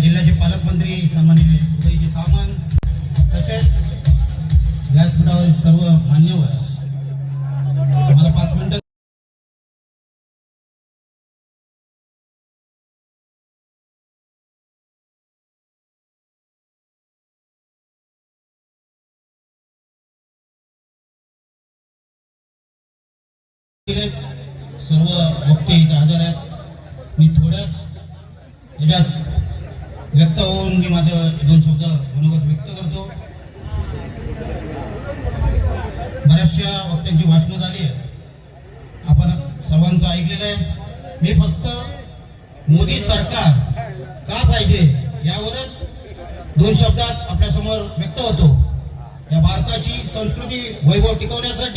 पालकमंत्री सन्माननीय उदयजी सामंत तसेच व्यासपीठावरील सर्व मान्यवर मला पाच सर्व वक्ते इथे हजर आहेत मी याच्यात व्यक्त होऊन मी माझं दोन शब्द मनोगत व्यक्त करतो. बऱ्याचशा वक्त्यांची भाषणं झाली आहेत आपण सर्वांचं ऐकलेलं आहे. मी फक्त मोदी सरकार का पाहिजे यावरच दोन शब्दात आपल्यासमोर व्यक्त होतो. या भारताची संस्कृती वैभव टिकवण्यासाठी